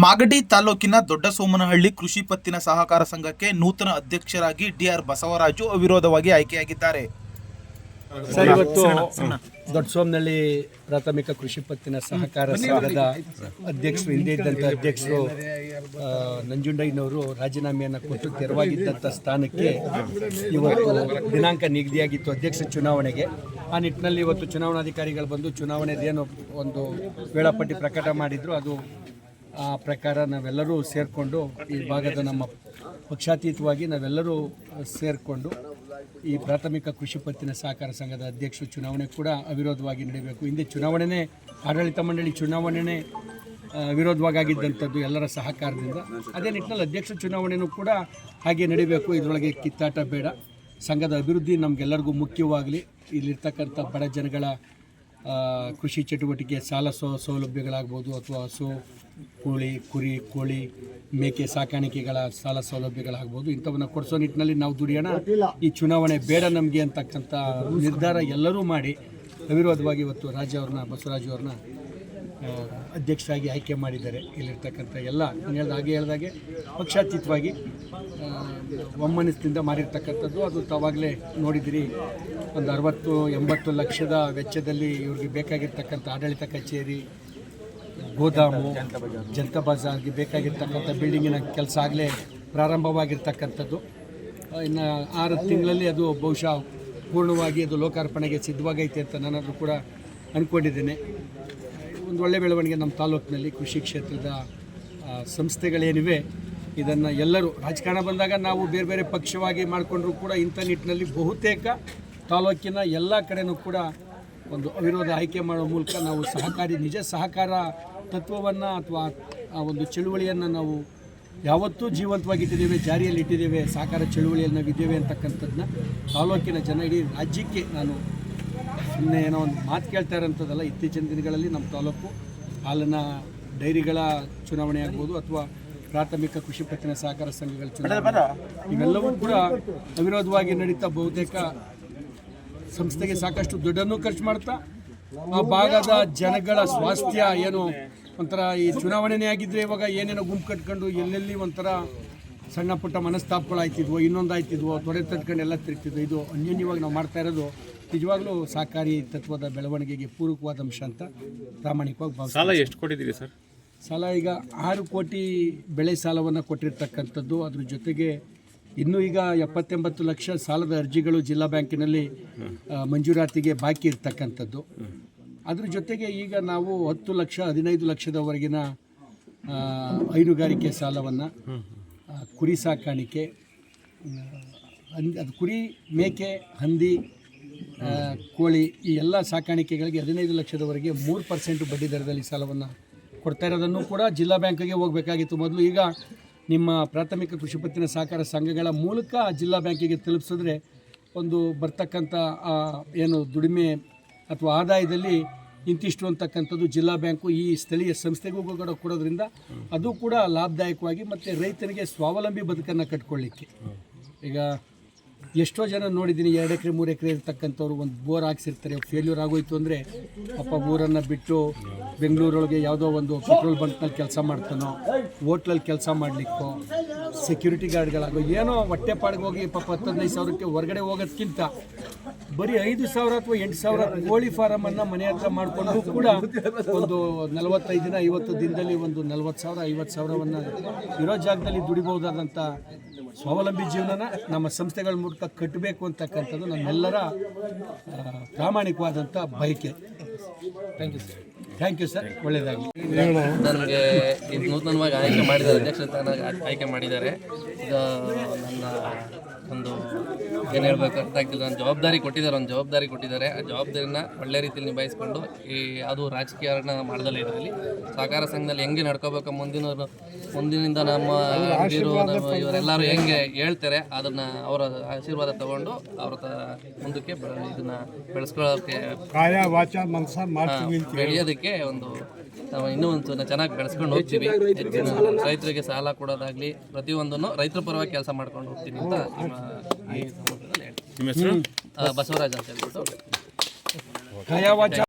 ಮಾಗಡಿ ತಾಲೂಕಿನ ದೊಡ್ಡ ಸೋಮನಹಳ್ಳಿ ಕೃಷಿ ಪತ್ತಿನ ಸಹಕಾರ ಸಂಘಕ್ಕೆ ನೂತನ ಅಧ್ಯಕ್ಷರಾಗಿ ಡಿಆರ್ ಬಸವರಾಜು ಅವಿರೋಧವಾಗಿ ಆಯ್ಕೆಯಾಗಿದ್ದಾರೆ. ಸರ್ ಇವತ್ತು ದೊಡ್ಡ ಸೋಮನಹಳ್ಳಿ ಪ್ರಾಥಮಿಕ ಕೃಷಿ ಪತ್ತಿನ ಸಹಕಾರ ಸಂಘದ ಅಧ್ಯಕ್ಷರು ಹಿಂದೆ ಇದ್ದಂಥ ಅಧ್ಯಕ್ಷರು ನಂಜುಂಡಯ್ಯನವರು ರಾಜೀನಾಮೆಯನ್ನು ಕೊಟ್ಟು ತೆರವಾಗಿದ್ದಂಥ ಸ್ಥಾನಕ್ಕೆ ಇವತ್ತು ದಿನಾಂಕ ನಿಗದಿಯಾಗಿತ್ತು ಅಧ್ಯಕ್ಷ ಚುನಾವಣೆಗೆ. ಆ ನಿಟ್ಟಿನಲ್ಲಿ ಇವತ್ತು ಚುನಾವಣಾಧಿಕಾರಿಗಳು ಬಂದು ಚುನಾವಣೆದೇನು ಒಂದು ವೇಳಾಪಟ್ಟಿ ಪ್ರಕಟ ಮಾಡಿದ್ರು. ಅದು ಆ ಪ್ರಕಾರ ನಾವೆಲ್ಲರೂ ಸೇರಿಕೊಂಡು ಈ ಭಾಗದ ನಮ್ಮ ಪಕ್ಷಾತೀತವಾಗಿ ನಾವೆಲ್ಲರೂ ಸೇರಿಕೊಂಡು ಈ ಪ್ರಾಥಮಿಕ ಕೃಷಿ ಪತ್ತಿನ ಸಹಕಾರ ಸಂಘದ ಅಧ್ಯಕ್ಷ ಚುನಾವಣೆ ಕೂಡ ಅವಿರೋಧವಾಗಿ ನಡೆಯಬೇಕು ಹಿಂದೆ ಚುನಾವಣೆನೇ ಆಡಳಿತ ಮಂಡಳಿ ಚುನಾವಣೆನೇ ವಿರೋಧವಾಗಿ ಅವಿರೋಧವಾಗಿ ಆಗಿದ್ದಂಥದ್ದು ಎಲ್ಲರ ಸಹಕಾರದಿಂದ. ಅದೇ ನಿಟ್ಟಿನಲ್ಲಿ ಅಧ್ಯಕ್ಷ ಚುನಾವಣೆಯೂ ಕೂಡ ಹಾಗೆ ನಡೀಬೇಕು. ಇದರೊಳಗೆ ಕಿತ್ತಾಟ ಬೇಡ. ಸಂಘದ ಅಭಿವೃದ್ಧಿ ನಮಗೆಲ್ಲರಿಗೂ ಮುಖ್ಯವಾಗಲಿ. ಇಲ್ಲಿರ್ತಕ್ಕಂಥ ಬಡ ಜನಗಳ ಕೃಷಿ ಚಟುವಟಿಕೆ ಸಾಲ ಸೌ, ಸೌಲಭ್ಯಗಳಾಗ್ಬೋದು ಅಥವಾ ಹಸು ಕೋಳಿ, ಕುರಿ, ಕೋಳಿ, ಮೇಕೆ ಸಾಕಾಣಿಕೆಗಳ ಸಾಲ ಸೌಲಭ್ಯಗಳಾಗ್ಬೋದು ಇಂಥವನ್ನು ಕೊಡಿಸೋ ನಿಟ್ಟಿನಲ್ಲಿ ನಾವು ದುಡಿಯೋಣ. ಈ ಚುನಾವಣೆ ಬೇಡ ನಮಗೆ ಅಂತಕ್ಕಂಥ ನಿರ್ಧಾರ ಎಲ್ಲರೂ ಮಾಡಿ ಅವಿರೋಧವಾಗಿ ಇವತ್ತು ರಾಜ ಅವ್ರನ್ನ, ಬಸವರಾಜು ಅವ್ರನ್ನ ಅಧ್ಯಕ್ಷರಾಗಿ ಆಯ್ಕೆ ಮಾಡಿದ್ದಾರೆ. ಇಲ್ಲಿರ್ತಕ್ಕಂಥ ಎಲ್ಲ, ನಾನು ಹೇಳ್ದ ಹಾಗೆ ಹೇಳ್ದಾಗೆ ಪಕ್ಷಾತೀತವಾಗಿ ಒಮ್ಮನಸ್ಸಿನಿಂದ ಮಾಡಿರ್ತಕ್ಕಂಥದ್ದು. ಅದು ತಾವಾಗಲೇ ನೋಡಿದಿರಿ, ಒಂದು ಅರವತ್ತು, ಎಂಬತ್ತು ಲಕ್ಷದ ವೆಚ್ಚದಲ್ಲಿ ಇವ್ರಿಗೆ ಬೇಕಾಗಿರ್ತಕ್ಕಂಥ ಆಡಳಿತ ಕಚೇರಿ, ಗೋದಾಮು, ಜನತಾ ಬಜಾರ್ಗೆ ಬೇಕಾಗಿರ್ತಕ್ಕಂಥ ಬಿಲ್ಡಿಂಗಿನ ಕೆಲಸ ಆಗಲೇ ಪ್ರಾರಂಭವಾಗಿರ್ತಕ್ಕಂಥದ್ದು. ಇನ್ನು ಆರು ತಿಂಗಳಲ್ಲಿ ಅದು ಬಹುಶಃ ಪೂರ್ಣವಾಗಿ ಅದು ಲೋಕಾರ್ಪಣೆಗೆ ಸಿದ್ಧವಾಗೈತೆ ಅಂತ ನಾನಾದರೂ ಕೂಡ ಅಂದ್ಕೊಂಡಿದ್ದೇನೆ ಒಂದು ಒಳ್ಳೆ ಬೆಳವಣಿಗೆ ನಮ್ಮ ತಾಲೂಕಿನಲ್ಲಿ ಕೃಷಿ ಕ್ಷೇತ್ರದ ಸಂಸ್ಥೆಗಳೇನಿವೆ, ಇದನ್ನು ಎಲ್ಲರೂ ರಾಜಕಾರಣ ಬಂದಾಗ ನಾವು ಬೇರೆ ಬೇರೆ ಪಕ್ಷವಾಗಿ ಮಾಡಿಕೊಂಡ್ರೂ ಕೂಡ ಇಂಥ ನಿಟ್ಟಿನಲ್ಲಿ ಬಹುತೇಕ ತಾಲೂಕಿನ ಎಲ್ಲ ಕಡೆನೂ ಕೂಡ ಒಂದು ಅವಿರೋಧ ಆಯ್ಕೆ ಮಾಡೋ ಮೂಲಕ ನಾವು ಸಹಕಾರಿ, ನಿಜ ಸಹಕಾರ ತತ್ವವನ್ನು ಅಥವಾ ಆ ಒಂದು ಚಳುವಳಿಯನ್ನು ನಾವು ಯಾವತ್ತೂ ಜೀವಂತವಾಗಿಟ್ಟಿದ್ದೇವೆ ಜಾರಿಯಲ್ಲಿ ಇಟ್ಟಿದ್ದೇವೆ ಸಹಕಾರ ಚಳುವಳಿಯಲ್ಲಿ ನಾವು ಇದ್ದೇವೆ ಅಂತಕ್ಕಂಥದ್ದನ್ನ ತಾಲೂಕಿನ ಜನ ಇಡೀ ರಾಜ್ಯಕ್ಕೆ ನಾನು ಸುಮ್ಮನೆ ಏನೋ ಒಂದು ಮಾತು ಕೇಳ್ತಾ ಇರೋಂಥದ್ದಲ್ಲ ಇತ್ತೀಚಿನ ದಿನಗಳಲ್ಲಿ ನಮ್ಮ ತಾಲೂಕು ಹಾಲಿನ ಡೈರಿಗಳ ಚುನಾವಣೆ ಆಗ್ಬೋದು ಅಥವಾ ಪ್ರಾಥಮಿಕ ಕೃಷಿ ಪತ್ತಿನ ಸಹಕಾರ ಸಂಘಗಳ ಚುನಾವಣೆ. ಇವೆಲ್ಲವೂ ಕೂಡ ಅವಿರೋಧವಾಗಿ ನಡೀತಾ ಬಹುತೇಕ ಸಂಸ್ಥೆಗೆ ಸಾಕಷ್ಟು ದುಡ್ಡನ್ನು ಖರ್ಚು ಮಾಡ್ತಾ ಆ ಭಾಗದ ಜನಗಳ ಸ್ವಾಸ್ಥ್ಯ ಏನು ಒಂಥರ ಈ ಚುನಾವಣೆನೇ ಆಗಿದ್ರೆ ಇವಾಗ ಏನೇನೋ ಗುಂಪು ಕಟ್ಕೊಂಡು ಎಲ್ಲೆಲ್ಲಿ ಒಂಥರ ಸಣ್ಣ ಪುಟ್ಟ ಮನಸ್ತಾಪಗಳಾಯ್ತಿದ್ವೋ ಇನ್ನೊಂದು ಆಯ್ತಿದ್ವೋ ತೊಡೆ ತಟ್ಕೊಂಡು ಎಲ್ಲ ತಿರ್ತಿದ್ವು ಇದು ಅನ್ಯೋನ್ಯವಾಗಿ ನಾವು ಮಾಡ್ತಾ ಇರೋದು ನಿಜವಾಗ್ಲೂ ಸಹಕಾರಿ ತತ್ವದ ಬೆಳವಣಿಗೆಗೆ ಪೂರಕವಾದ ಅಂಶ ಅಂತ ಪ್ರಾಮಾಣಿಕವಾಗಿ ಭಾವಿಸ್ತೀನಿ. ಸಾಲ ಎಷ್ಟು ಕೊಟ್ಟಿದ್ದೀರಿ ಸರ್? ಸಾಲ ಈಗ ಆರು ಕೋಟಿ ಬೆಳೆ ಸಾಲವನ್ನು ಕೊಟ್ಟಿರ್ತಕ್ಕಂಥದ್ದು. ಅದ್ರ ಜೊತೆಗೆ ಇನ್ನೂ ಈಗ ಎಪ್ಪತ್ತೆಂಬತ್ತು ಲಕ್ಷ ಸಾಲದ ಅರ್ಜಿಗಳು ಜಿಲ್ಲಾ ಬ್ಯಾಂಕಿನಲ್ಲಿ ಆ, ಮಂಜೂರಾತಿಗೆ ಬಾಕಿ ಇರ್ತಕ್ಕಂಥದ್ದು. ಅದ್ರ ಜೊತೆಗೆ ಈಗ ನಾವು ಹತ್ತು ಲಕ್ಷ ಹದಿನೈದು ಲಕ್ಷದವರೆಗಿನ ಆ, ಹೈನುಗಾರಿಕೆ ಸಾಲವನ್ನು ಕುರಿ ಸಾಕಾಣಿಕೆ ಆ, ಹಂದಿ ಅದು ಕುರಿ ಮೇಕೆ ಹಂದಿ ಕೋಳಿ ಈ ಎಲ್ಲ ಸಾಕಾಣಿಕೆಗಳಿಗೆ ಹದಿನೈದು ಲಕ್ಷದವರೆಗೆ ಮೂರು ಪರ್ಸೆಂಟ್ ಬಡ್ಡಿ ದರದಲ್ಲಿ ಸಾಲವನ್ನು ಕೊಡ್ತಾ ಇರೋದನ್ನು ಕೂಡ ಜಿಲ್ಲಾ ಬ್ಯಾಂಕಿಗೆ ಹೋಗಬೇಕಾಗಿತ್ತು. ಮೊದಲು ಈಗ ನಿಮ್ಮ ಪ್ರಾಥಮಿಕ ಕೃಷಿ ಪತ್ತಿನ ಸಹಕಾರ ಸಂಘಗಳ ಮೂಲಕ ಜಿಲ್ಲಾ ಬ್ಯಾಂಕಿಗೆ ತಲುಪಿಸಿದ್ರೆ ಒಂದು ಬರ್ತಕ್ಕಂಥ ಏನು ದುಡಿಮೆ ಅಥವಾ ಆದಾಯದಲ್ಲಿ ಇಂತಿಷ್ಟು ಅಂತಕ್ಕಂಥದ್ದು ಜಿಲ್ಲಾ ಬ್ಯಾಂಕು ಈ ಸ್ಥಳೀಯ ಸಂಸ್ಥೆಗೂ ಕೂಡ ಕೊಡೋದ್ರಿಂದ ಅದು ಕೂಡ ಲಾಭದಾಯಕವಾಗಿ ಮತ್ತು ರೈತರಿಗೆ ಸ್ವಾವಲಂಬಿ ಬದುಕನ್ನು ಕಟ್ಕೊಳ್ಳಿಕ್ಕೆ. ಈಗ ಎಷ್ಟೋ ಜನ ನೋಡಿದ್ದೀನಿ, ಎರಡು ಎಕರೆ, ಮೂರು ಎಕರೆ ಇರ್ತಕ್ಕಂಥವ್ರು ಒಂದು ಬೋರ್ ಹಾಕ್ಸಿರ್ತಾರೆ ಫೇಲ್ಯೂರ್ ಆಗೋಯ್ತು ಅಂದರೆ ಅಪ್ಪ ಊರನ್ನು ಬಿಟ್ಟು ಬೆಂಗಳೂರೊಳಗೆ ಯಾವುದೋ ಒಂದು ಪೆಟ್ರೋಲ್ ಬಂಕ್ನಲ್ಲಿ ಕೆಲಸ ಮಾಡ್ತಾನೋ ಹೋಟ್ಲಲ್ಲಿ ಕೆಲಸ ಮಾಡಲಿಕ್ಕೋ ಸೆಕ್ಯೂರಿಟಿ ಗಾರ್ಡ್ಗಳಾಗೋ ಏನೋ ಹೊಟ್ಟೆ ಪಾಡಿಗೆ ಹೋಗಿ ಪಾಪ ಹತ್ತದೈದು ಸಾವಿರಕ್ಕೆ ಹೊರಗಡೆ ಹೋಗೋದಕ್ಕಿಂತ ಬರೀ ಐದು ಸಾವಿರ ಅಥವಾ ಎಂಟು ಸಾವಿರ ಕೋಳಿ ಫಾರಮನ್ನು ಮನೆ ಹತ್ರ ಮಾಡಿಕೊಂಡು ಕೂಡ ಒಂದು ನಲವತ್ತೈದು ದಿನ, ಐವತ್ತು ದಿನದಲ್ಲಿ ಒಂದು ನಲವತ್ತು ಸಾವಿರ, ಐವತ್ತು ಸಾವಿರವನ್ನು ಇರೋ ಜಾಗದಲ್ಲಿ ದುಡಿಬಹುದಾದಂಥ ಸ್ವಾವಲಂಬಿ ಜೀವನನ ನಮ್ಮ ಸಂಸ್ಥೆಗಳ ಮೂಲಕ ಕಟ್ಟಬೇಕು ಅಂತಕ್ಕಂಥದ್ದು ನಮ್ಮೆಲ್ಲರ ಪ್ರಾಮಾಣಿಕವಾದಂಥ ಬಯಕೆ. Thank you sir thank you sir ಒಳ್ಳೆಯದಾಗಲಿ ನನಗೆ ಇದು ನೂತನವಾಗಿ ಆಯ್ಕೆ ಮಾಡಿದ್ದಾರೆ ಅಧ್ಯಕ್ಷ ಆಯ್ಕೆ ಮಾಡಿದ್ದಾರೆ. ಇದು ನನ್ನ ಒಂದು ಏನು ಹೇಳ್ಬೇಕು ಅರ್ಥ ಆಗ್ತಿಲ್ಲ. ಜವಾಬ್ದಾರಿ ಕೊಟ್ಟಿದ್ದಾರೆ ಒಂದು ಜವಾಬ್ದಾರಿ ಕೊಟ್ಟಿದ್ದಾರೆ. ಆ ಜವಾಬ್ದಾರಿನ ಒಳ್ಳೆ ರೀತಿಯಲ್ಲಿ ನಿಭಾಯಿಸ್ಕೊಂಡು ಈ ಅದು ರಾಜಕೀಯನ ಮಾಡ್ದಲ್ಲ ಇದರಲ್ಲಿ. ಸಹಕಾರ ಸಂಘದಲ್ಲಿ ಹೆಂಗೆ ನಡ್ಕೋಬೇಕು ಮುಂದಿನ ಮುಂದಿನಿಂದ ನಮ್ಮ ಹಿರಿಯರು ನಮ್ಮ ಇವರೆಲ್ಲರೂ ಹೆಂಗೆ ಹೇಳ್ತಾರೆ ಅದನ್ನು ಅವರ ಆಶೀರ್ವಾದ ತಗೊಂಡು ಅವ್ರ ತ- ಮುಂದಕ್ಕೆ ಇದನ್ನ ಬೆಳೆಸ್ಕೊಳ್ಳೋಕೆ ಬೆಳೆಯೋದಕ್ಕೆ ಒಂದು ನಾವು ಇನ್ನೂ ಒಂದು ಚೆನ್ನಾಗಿ ಬೆಳೆಸ್ಕೊಂಡು ಹೋಗ್ತೀವಿ. ರೈತರಿಗೆ ಸಾಲ ಕೊಡೋದಾಗ್ಲಿ ಪ್ರತಿಯೊಂದನ್ನು ರೈತರ ಪರವಾಗಿ ಕೆಲಸ ಮಾಡ್ಕೊಂಡು ಹೋಗ್ತೀನಿ ಅಂತ ನಿಮ್ಮ ಹೆಸರು? ಬಸವರಾಜ್ ಅಂತ ಹೇಳ್ಬಿಟ್ಟು.